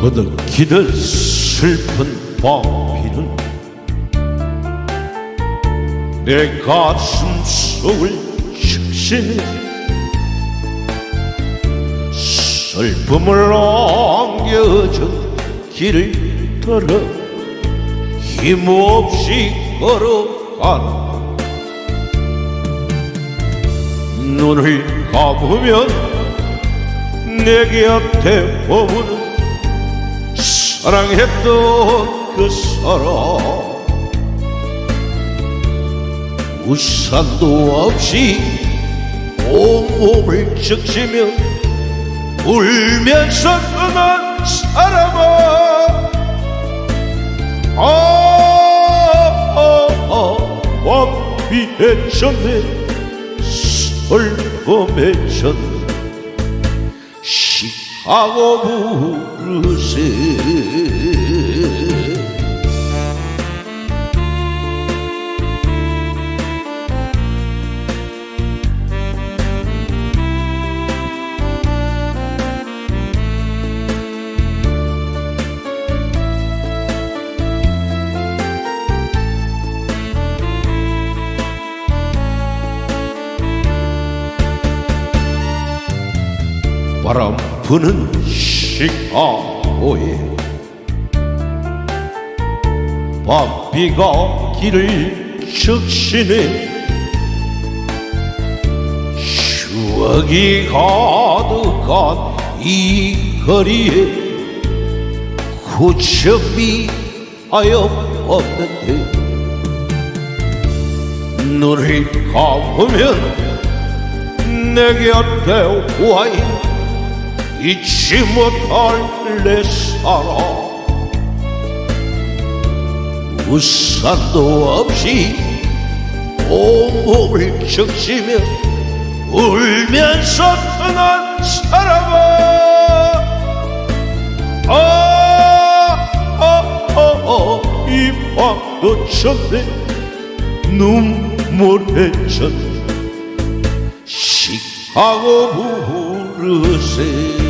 거듭기던 슬픈 밤비는 내 가슴 속을 적시네 슬픔을 안겨준 길을 따라 힘없이 걸어가는 눈을 감으면 내 곁에 머무는 사랑했던 그 사람. 우산도 없이 온몸을 적시며 울면서 떠난 사람아 아, 아, 아 완비해졌네 설검해졌네. 시하고 부르세 바람 부는 시카고에 밤비가 길을 적시네 추억이 가득한 이 거리에 구척이 하염없는데 눈을 감으면 내 곁에 와인 잊지 못할 내 사랑. 우산도 없이 온몸을 적시며 울면서 떠난 사람아. 아, 아, 아, 아, 이 밤도 쳤네 눈물에 쳤네. 시하고 부르세